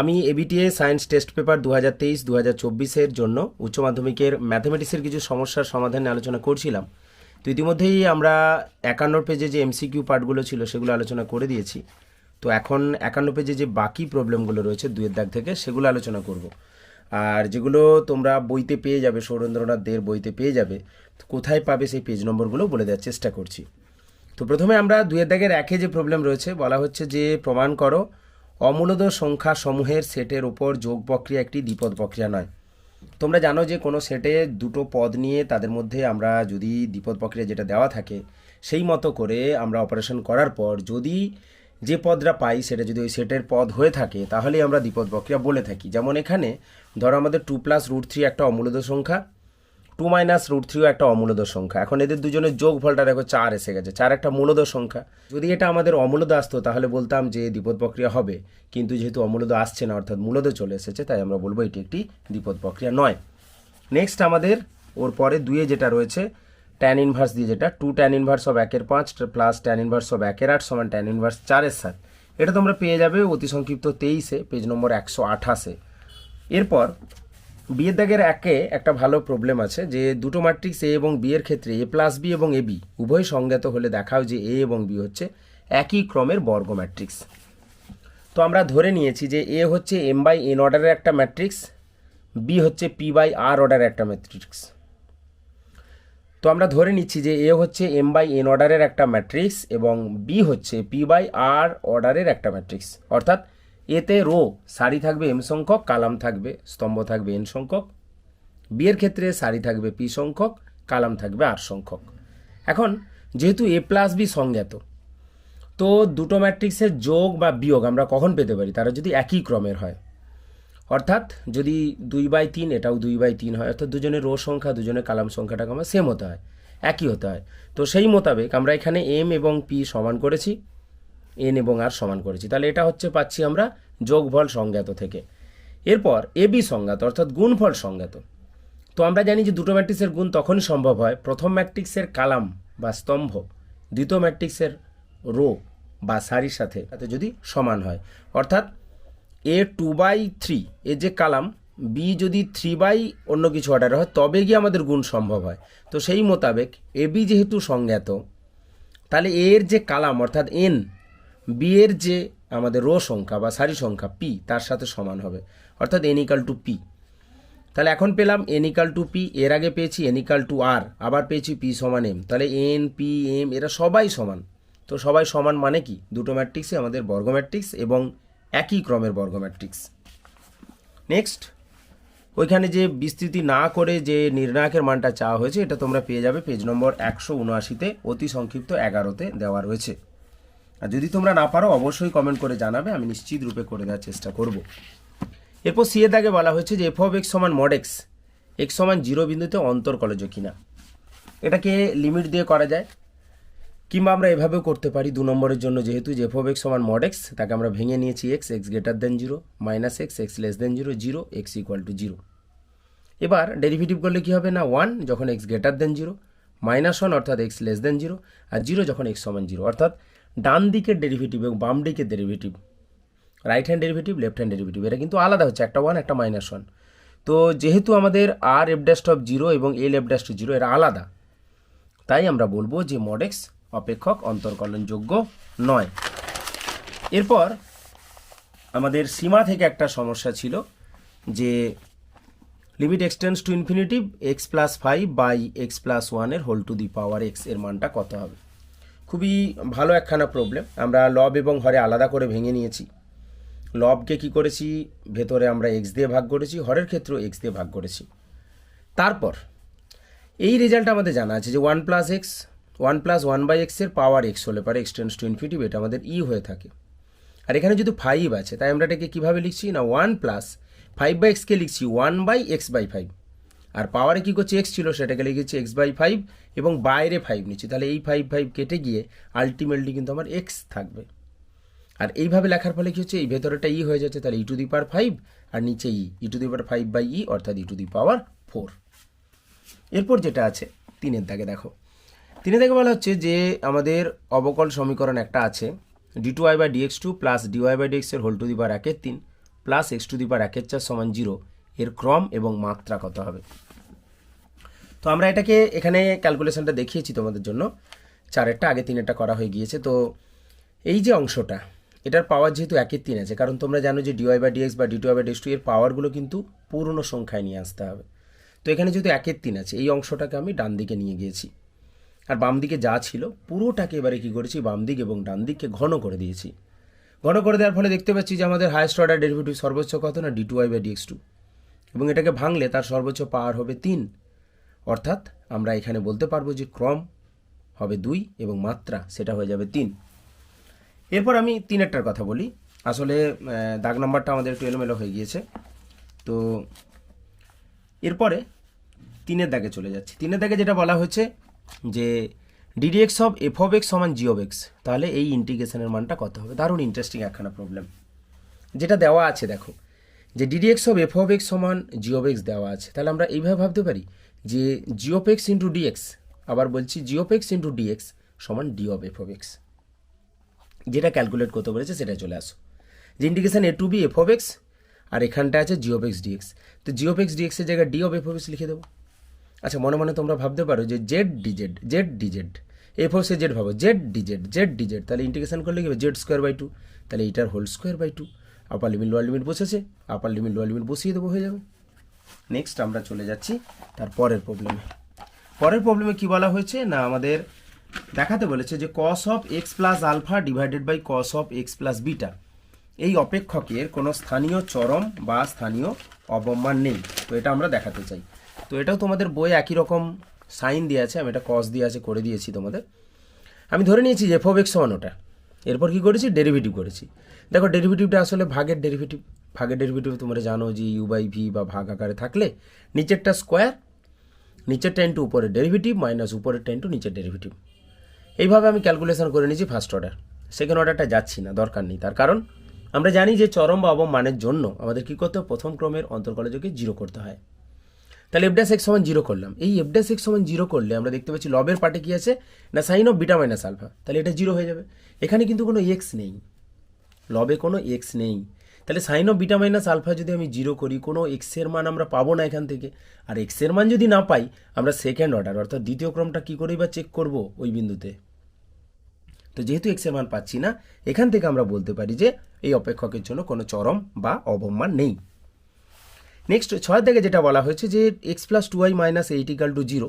আমি ABTA science test paper দু হাজার তেইশ দু হাজার চব্বিশের জন্য উচ্চ মাধ্যমিকের ম্যাথমেটিক্সের কিছু সমস্যার সমাধান নিয়ে আলোচনা করছিলাম। তো ইতিমধ্যেই আমরা একান্ন পেজে যে এমসিকিউ পার্টগুলো ছিল সেগুলো আলোচনা করে দিয়েছি। তো এখন একান্ন পেজে যে বাকি প্রবলেমগুলো রয়েছে দুয়ের দাগ থেকে সেগুলো আলোচনা করব। আর যেগুলো তোমরা বইতে পেয়ে যাবে, সৌরেন্দ্রনাথ দের বইতে পেয়ে যাবে, তো কোথায় পাবে সেই পেজ নম্বরগুলো বলে দেওয়ার চেষ্টা করছি। তো প্রথমে আমরা দুয়ের দাগের একে যে প্রবলেম রয়েছে বলা হচ্ছে যে প্রমাণ করো অমূলদ সংখ্যা সমূহের সেটের উপর যোগ প্রক্রিয়া একটি দ্বিপদ প্রক্রিয়া নয়। তোমরা জানো যে কোনো সেটে দুটো পদ নিয়ে তাদের মধ্যে আমরা যদি দ্বিপদ প্রক্রিয়া যেটা দেওয়া থাকে, সেই মতো করে আমরা অপারেশন করার পর যদি যে পদটা পাই সেটা যদি ওই সেটের পদ হয়ে থাকে, তাহলেই আমরা দ্বিপদ প্রক্রিয়া বলে থাকি। যেমন এখানে ধরো আমাদের টু প্লাস রুট থ্রি একটা অমূলদ সংখ্যা টু মাইনাস রুট থ্রিও একটা অমূলদ সংখ্যা। এখন এদের দুজনের যোগ ফলটা দেখো চার এসে গেছে, চার একটা মূলদ সংখ্যা। যদি এটা আমাদের অমূলদ আসতো, তাহলে বলতাম যে দ্বিপদ প্রক্রিয়া হবে, কিন্তু যেহেতু অমূলদ আসছে না, অর্থাৎ মূলদ চলে এসেছে, তাই আমরা বলব এটি একটি দ্বিপদ প্রক্রিয়া নয়। নেক্সট আমাদের ওর পরে দুয়ে যেটা রয়েছে ট্যান ইনভার্স দিয়ে যেটা টু ট্যান ইনভার্স অফ একের পাঁচ প্লাস ট্যান ইনভার্স অফ একের আট সমান ট্যান ইনভার্স চারের সাত। এটা তোমরা পেয়ে যাবে অতি সংক্ষিপ্ত তেইশে পেজ নম্বর একশো আঠাশে। এরপর বিয়ের দাগের একে একটা ভালো প্রবলেম আছে যে দুটো ম্যাট্রিক্স এ এবং বি এর ক্ষেত্রে এ প্লাস বি এবং এ বি উভয় সংজ্ঞাত হলে দেখাও যে এ এবং বি হচ্ছে একই ক্রমের বর্গ ম্যাট্রিক্স তো আমরা ধরে নিয়েছি যে এ হচ্ছে এম বাই এন অর্ডারের একটা ম্যাট্রিক্স বি হচ্ছে পি বাই আর অর্ডারের একটা ম্যাট্রিক্স তো আমরা ধরে নিচ্ছি যে এ হচ্ছে এম বাই এন অর্ডারের একটা ম্যাট্রিক্স এবং বি হচ্ছে পি বাই আর অর্ডারের একটা ম্যাট্রিক্স অর্থাৎ এতে রো, সারি থাকবে এম সংখ্যক, কালাম থাকবে স্তম্ভ থাকবে এন সংখ্যক, বিয়ের ক্ষেত্রে সারি থাকবে পি সংখ্যক, কালাম থাকবে আর সংখ্যক। এখন, যেহেতু এ প্লাস বি সংজ্ঞাত, তো দুটো ম্যাট্রিক্সের যোগ বা বিয়োগ আমরা কখন পেতে পারি? তারা যদি একই ক্রমের হয়। অর্থাৎ যদি দুই বাই তিন, এটাও দুই বাই তিন হয়, অর্থাৎ দুজনের রো সংখ্যা, দুজনের কালাম সংখ্যাটাকে আমার সেম হতে হয়, একই হতে হয়। তো সেই মোতাবেক আমরা এখানে এম এবং পি সমান করেছি। এন এবং আর সমান করেছি। তাহলে এটা হচ্ছে পাচ্ছি আমরা যোগফল সংজ্ঞাত থেকে। এরপর এ বি সংজ্ঞাত, অর্থাৎ গুণফল সংজ্ঞাত। তো আমরা জানি যে দুটো ম্যাট্রিক্সের গুণ তখনই সম্ভব হয় প্রথম ম্যাট্রিক্সের কালাম বা স্তম্ভ, দ্বিতীয় ম্যাট্রিক্সের রো বা সারির সাথে, তাতে যদি সমান হয়। অর্থাৎ এ টু বাই থ্রি এর যে কালাম, বি যদি থ্রি বাই অন্য কিছু অর্ডার হয়, তবে গিয়ে আমাদের গুণ সম্ভব হয়। তো সেই মোতাবেক এ বি যেহেতু সংজ্ঞাত, তাহলে এর যে কালাম, অর্থাৎ এন বি এর যে আমাদের রো সংখ্যা বা সারি সংখ্যা পি তার সাথে সমান হবে। অর্থাৎ এনিকাল টু পি তাহলে এখন পেলাম এনিকাল টু পি এর আগে পেয়েছি এনিকাল টু আর আবার পেয়েছি পি সমান এম তাহলে এন পি এম এরা সবাই সমান। তো সবাই সমান মানে কি? দুটো ম্যাট্রিক্সই আমাদের বর্গ ম্যাট্রিক্স এবং একই ক্রমের বর্গ ম্যাট্রিক্স নেক্সট ওইখানে যে বিস্তৃতি না করে যে নির্ণায়কের মানটা চাওয়া হয়েছে, এটা তোমরা পেয়ে যাবে। পেজ নম্বর একশো উনআশিতে, অতি সংক্ষিপ্ত এগারোতে দেওয়া রয়েছে। আর যদি তোমরা না পারো, অবশ্যই কমেন্ট করে জানাবে, আমি নিশ্চিত রূপে করে দেওয়ার চেষ্টা করব। এরপর সি এর দাগে বলা হয়েছে যে এফ অফ এক্স সমান মড এক্স এক্স সমান জিরো বিন্দুতে অন্তর্কলজ কিনা। এটাকে লিমিট দিয়ে করা যায়, কিংবা আমরা এভাবেও করতে পারি দু নম্বরের জন্য, যেহেতু যে এফ অফ এক্স সমান মড এক্স তাকে আমরা ভেঙে নিয়েছি X X greater than zero minus X X less than zero zero X equal to zero এবার ডেরিভেটিভ করলে কি হবে না? ওয়ান যখন X greater than zero minus one অর্থাৎ এক্স লেস দেন জিরো আর জিরো যখন এক্স সমান জিরো অর্থাৎ ডান দিকের ডেরিভেটিভ এবং বাম দিকের derivative right hand derivative left hand derivative এটা কিন্তু আলাদা হচ্ছে, একটা ওয়ান একটা মাইনাস ওয়ান তো যেহেতু আমাদের R F dash of zero এবং এল এফ ড্যাস্ট জিরো এরা আলাদা, তাই আমরা বলব যে মডেক্স অপেক্ষক অন্তর্কলনযোগ্য নয়। এরপর আমাদের সীমা থেকে একটা সমস্যা ছিল যে limit X tends to infinity X plus five by X plus ওয়ানের হোল টু দি পাওয়ার এক্সের মানটা কত হবে? খুবই ভালো একখানা প্রবলেম আমরা লব এবং হরে আলাদা করে ভেঙে নিয়েছি। লবকে কি করেছি? ভেতরে আমরা এক্স দিয়ে ভাগ করেছি, হরের ক্ষেত্রেও এক্স দিয়ে ভাগ করেছি। তারপর, এই রেজাল্ট আমাদের জানা আছে যে one plus X one plus one by এক্সের পাওয়ার এক্স হলে পারে এক্সটেন্স টু ইনফিনিটিভ এটা আমাদের ই হয়ে থাকে। আর এখানে যদি ফাইভ আছে, তাই আমরা এটাকে কীভাবে লিখছি? না ওয়ান প্লাস ফাইভ বাই এক্সকে লিখছি one by X by five আর পাওয়ারে কী করছে? এক্স ছিল, সেটাকে লিখেছি এক্স বাই ফাইভ এবং বাইরে ফাইভ নিচ্ছি। তাহলে এই ফাইভ ফাইভ কেটে গিয়ে আলটিমেটলি কিন্তু আমার এক্স থাকবে। আর এইভাবে লেখার ফলে কী হচ্ছে? এই ভেতরেটা ই হয়ে যাচ্ছে, তাহলে ই টু দি পাওয়ার ফাইভ আর নিচে E E to the power five by E অর্থাৎ ই টু দি পাওয়ার ফোর এরপর যেটা আছে, তিনের দাগে দেখো। তিনের দাগে বলা হচ্ছে যে, আমাদের অবকল সমীকরণ একটা আছে D two Y by DX two plus DY by ডিএক্সের whole to the power একের তিন plus X to the power একের চার সমান জিরো এর ক্রম এবং মাত্রা কত হবে। তো আমরা এটাকে এখানে ক্যালকুলেশনটা দেখিয়েছি তোমাদের জন্য। চারেরটা, আগে তিনেরটা করা হয়ে গিয়েছে। তো এই যে অংশটা, এটার পাওয়ার যেহেতু একের তিন আছে, কারণ তোমরা জানো যে ডিওয়াই বা ডিএক্স বা ডিটু বা ডিএক্স টু এর পাওয়ারগুলো কিন্তু পূর্ণ সংখ্যায় নিয়ে আসতে হবে। তো এখানে যেহেতু একের তিন আছে, এই অংশটাকে আমি ডান দিকে নিয়ে গিয়েছি। আর বাম দিকে যা ছিল, পুরোটাকে এবারে কী করেছি, বাম দিক এবং ডান দিককে ঘন করে দিয়েছি। ঘন করে দেওয়ার ফলে দেখতে পাচ্ছি যে আমাদের হায়েস্ট অর্ডার ডেরিভেটিভ সর্বোচ্চ কত না D two Y DX two এবং এটাকে ভাঙলে তার সর্বোচ্চ পাওয়ার হবে তিন। অর্থাৎ আমরা এখানে বলতে পারব যে ক্রম হবে দুই এবং মাত্রা সেটা হয়ে যাবে তিন। এরপর আমি তিনেরটার কথা বলি। আসলে দাগ নাম্বারটা আমাদের একটু এলোমেলো হয়ে গিয়েছে। তো এরপরে তিনের দাগে চলে যাচ্ছি। তিনের দাগে যেটা বলা হয়েছে যে DDX of F of X সমান জি অফ এক্স তাহলে এই ইন্টিগ্রেশনের মানটা কত হবে? দারুণ ইন্টারেস্টিং একখানা প্রবলেম যেটা দেওয়া আছে, দেখো। যে DDX of F of X সমান জি অফ এক্স দেওয়া আছে। তাহলে আমরা এইভাবে ভাবতে পারি যে G of X into DX আবার বলছি G of X into DX সমান D of F of X যেটা ক্যালকুলেট করতে পেরেছে সেটা চলে আসো। যে indication A to B F of X আর এখানটা আছে জি অফ এক্স ডিএক্স তো জি অফ এক্স ডিএক্সের জায়গায় D of F of X লিখে দেবো। আচ্ছা মনে মনে তোমরা ভাবতে পারো যে Z DZ Z DZ F of say Z ভাবো জেড ডিজেড জেড ডিজেড তাহলে ইন্টিগ্রেশন করলে কি হবে? জেড স্কোয়ার বাই টু তাহলে এইটার whole square by two upper limit lower limit বসেছে আপার লিমিট লোয়ার লিমিট বসিয়ে দেবো, হয়ে যাবে। নেক্সট আমরা চলে যাচ্ছি তার পরের প্রবলেমে পরের প্রবলেমে কি বলা হয়েছে? না, আমাদের দেখাতে বলেছে যে cos of X plus alpha divided by cos of X plus beta এই অপেক্ষকের কোনো স্থানীয় চরম বা স্থানীয় অবমান নেই। তো এটা আমরা দেখাতে চাই। তো এটাও তোমাদের বই একই রকম সাইন দিয়ে আছে, আমি এটা কস দিয়ে আছে, করে দিয়েছি তোমাদের। আমি ধরে নিয়েছি এফ অফ এক্স সমান ওটা। এরপর কি করেছি? ডেরিভেটিভ করেছি। দেখো ডেরিভেটিভটা আসলে ভাগের ডেরিভেটিভ ভাগের ডেরিভেটিভ তোমরা জানো যে ইউ বাই ভি বা ভাগ আকারে থাকলে নিচেরটা স্কোয়ার নিচের নিচেরটা ইন্টু উপরের ডেরিভেটিভ মাইনাস উপরের উপরেরটা ইন্টু নিচের ডেরিভেটিভ এইভাবে আমি ক্যালকুলেশন করে নিয়েছি ফার্স্ট অর্ডার সেকেন্ড অর্ডারটা যাচ্ছি না, দরকার নেই। তার কারণ, আমরা জানি যে চরম বা অবম মানের জন্য আমাদের কী করতে প্রথম ক্রমের অন্তর্কলযোগে জিরো করতে হয়। তাহলে এফ ড্যাশ এক্স সমান জিরো করলাম। এই এফ ড্যাশ এক্স সমান জিরো করলে আমরা দেখতে পাচ্ছি লবের পার্টে কি আছে? না sine of beta minus alpha তাহলে এটা জিরো হয়ে যাবে। এখানে কিন্তু কোনো এক্স নেই। লবে কোনো এক্স নেই। তাহলে sine of beta minus alpha যদি আমি জিরো করি, কোনো এক্সের মান আমরা পাবো না এখান থেকে। আর এক্সের মান যদি না পাই, আমরা সেকেন্ড অর্ডার অর্থাৎ দ্বিতীয় ক্রমটা কী করেই বা চেক করব ওই বিন্দুতে? তো যেহেতু এক্সের মান পাচ্ছি না, এখান থেকে আমরা বলতে পারি যে এই অপেক্ষকের জন্য কোনো চরম বা অবমান নেই। নেক্সট ছয় থেকে যেটা বলা হয়েছে যে X plus two Y minus eight equal to zero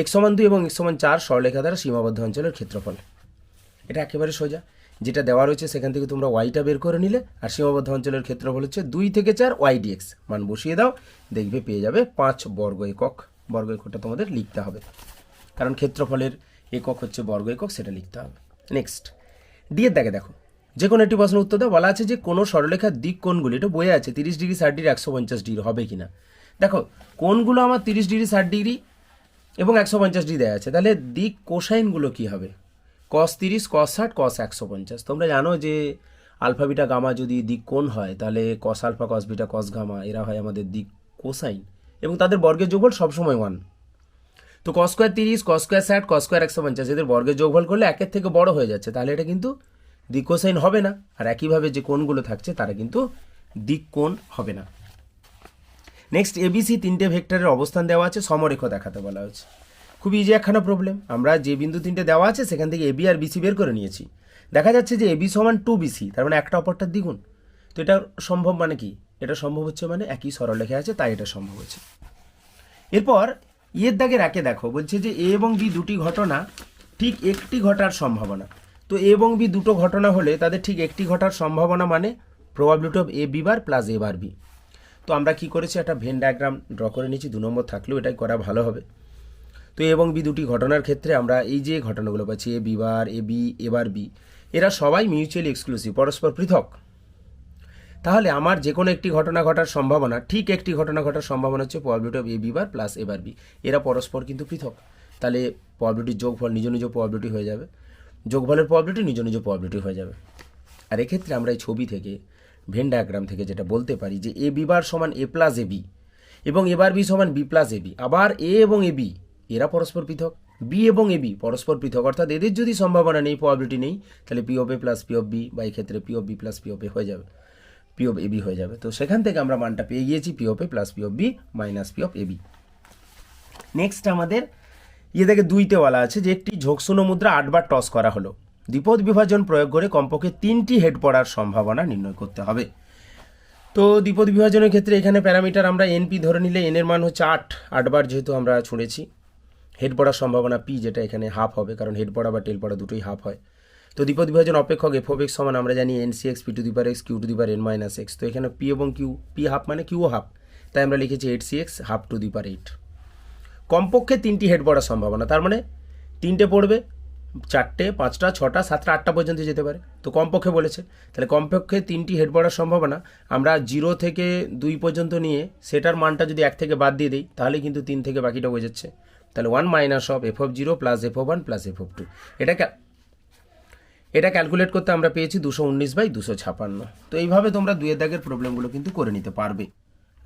X সমান দুই এবং এক্স সমান চার সরলেখা দ্বারা সীমাবদ্ধ অঞ্চলের ক্ষেত্রফল। এটা একেবারে সোজা। যেটা দেওয়া রয়েছে, সেখান থেকে তোমরা ওয়াইটা বের করে নিলে, আর সীমাবদ্ধ অঞ্চলের ক্ষেত্রফল হচ্ছে দুই থেকে চার ওয়াই ডিএক্স মান বসিয়ে দাও, দেখবে পেয়ে যাবে পাঁচ বর্গ একক। বর্গ এককটা তোমাদের লিখতে হবে। কারণ ক্ষেত্রফলের একক হচ্ছে বর্গ একক, সেটা লিখতে হবে। নেক্সট ডি এর দেখে দেখো। যে কোনো একটি প্রশ্ন উত্তর দাও। বলা আছে যে, কোনো সরলরেখার দিক কোনগুলি এটা বয়ে আছে, তিরিশ ডিগ্রি, ষাট ডিগ্রি, একশো পঞ্চাশ ডিগ্রি, হবে কি না দেখো কোনগুলো আমার তিরিশ ডিগ্রি, ষাট ডিগ্রি এবং একশো পঞ্চাশ ডিগ্রি দেওয়া আছে। তাহলে দিক কোসাইনগুলো কী হবে? কস তিরিশ কস ষাট কস একশো পঞ্চাশ। তোমরা জানো যে, আলফা বিটা গামা যদি দিক কোন হয়, তাহলে cos alpha cos beta cos gamma, এরা হয় আমাদের দিক কোসাইন। এবং তাদের বর্গের যোগফল সবসময় ওয়ান। তো কস স্কোয়ার তিরিশ কস স্কোয়ার ষাট কস স্কোয়ার একশো পঞ্চাশ, এদের বর্গের যোগফল করলে একের থেকে বড় হয়ে যাচ্ছে। তাহলে এটা কিন্তু দিক কোসাইন হবে না, আর একইভাবে যে কোণগুলো থাকছে তারা কিন্তু দিক কোণ হবে না। নেক্সট এবিসি তিনটে ভেক্টরের অবস্থান দেওয়া আছে সমরেখ দেখাতে বলা হয়েছে। খুব ইজি একখানা প্রবলেম আমরা যে বিন্দু তিনটে দেওয়া আছে, সেখান থেকে এবি আর বিসি বের করে নিয়েছি। দেখা যাচ্ছে যে এবি সমান টু বিসি তার মানে একটা অপরটার দ্বিগুণ। তো এটা সম্ভব মানে কি? এটা সম্ভব হচ্ছে মানে একই সরল সরলরেখা আছে, তাই এটা সম্ভব হচ্ছে এরপর ইয়ের দাগের একে দেখো, বলছে যে এ এবং বি দুটি ঘটনা ঠিক একটি ঘটার সম্ভাবনা। তো এ এবং বি দুটো ঘটনা হলে তাদের ঠিক একটি ঘটার সম্ভাবনা মানে probability of A B bar plus A bar B. তো আমরা কি করেছি? একটা ভেন ডায়াগ্রাম ড্র করে নিয়েছি, দু নম্বর থাকলেও এটাই করা ভালো হবে। তো এ এবং বি দুটি ঘটনার ক্ষেত্রে আমরা এই যে ঘটনাগুলো পাচ্ছি, A B bar, A B A bar B, এরা সবাই মিউচুয়ালি এক্সক্লুসিভ পরস্পর পৃথক। তাহলে আমার যে কোনো একটি ঘটনা ঘটার সম্ভাবনা, ঠিক একটি ঘটনা ঘটার সম্ভাবনা হচ্ছে probability of A B bar plus A bar B. এরা পরস্পর কিন্তু পৃথক। তাহলে প্রবাবিলিটির যোগফল, নিজ নিজ প্রবাবিলিটি হয়ে যাবে। যোগফলের প্রবলিটি নিজ নিজ প্রবলিটি হয়ে যাবে। আর এক্ষেত্রে আমরা এই ছবি থেকে ভেন ডায়াগ্রাম থেকে যেটা বলতে পারি যে এ বি বার সমান এ প্লাস এ বি এবং এবার বি সমান বি প্লাস এ বি। আবার এ এবং এ বি, এরা পরস্পর পৃথক। বি এবং এ বি পরস্পর পৃথক। অর্থাৎ এদের যদি সম্ভাবনা নেই প্রবাবিলিটি নেই, তাহলে P of A plus P of B বা এই ক্ষেত্রে P of B plus P of A হয়ে যাবে। পি অফ এবি হয়ে যাবে। তো সেখান থেকে আমরা মানটা পেয়ে গিয়েছি, P of A plus P of B minus P of AB next আমাদের ইয়ে দেখে দুইতে বলা আছে, যে একটি ঝোঁকসুনো মুদ্রা আটবার টস করা হলো। দ্বিপদ বিভাজন প্রয়োগ করে কমপক্ষে তিনটি হেড পড়ার সম্ভাবনা নির্ণয় করতে হবে। তো দ্বিপদ বিভাজনের ক্ষেত্রে এখানে প্যারামিটার আমরা এনপি ধরে নিলে এনের মান হচ্ছে আট, আটবার যেহেতু আমরা ছুঁড়েছি। হেড পড়ার সম্ভাবনা পি, যেটা এখানে হাফ হবে, কারণ হেড পড়া বা টেল পড়া দুটোই হাফ হয়। তো দ্বিপদ বিভাজন অপেক্ষক এফ এক্স সমান আমরা জানি N C X, P to the power X, Q to the power N minus X. তো এখানে পি এবং কিউ, পি হাফ মানে কিউ হাফ। তাই আমরা লিখেছি eight C X, half to the power eight. কমপক্ষে তিনটি হেড পড়ার সম্ভাবনা। তার মানে তিনটে পড়বে, চারটে, পাঁচটা, ছটা, সাতটা, আটটা পর্যন্ত যেতে পারে। তো কমপক্ষে বলেছে। তাহলে কমপক্ষে তিনটি হেড পড়ার সম্ভাবনা, আমরা জিরো থেকে দুই পর্যন্ত নিয়ে সেটার মানটা যদি এক থেকে বাদ দিয়ে দিই, তাহলে কিন্তু তিন থেকে বাকিটা যাচ্ছে তাহলে one minus of F of zero plus F one plus F of two এটা এটা ক্যালকুলেট করতে আমরা পেয়েছি দুশো উনিশ বাই দুশো ছাপান্ন। তো এইভাবে তোমরা দুয়ের দাগের প্রবলেমগুলো কিন্তু করে নিতে পারবে।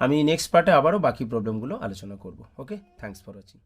আমি নেক্সট পার্টে আবারও বাকি প্রবলেমগুলো আলোচনা করব। Okay thanks for watching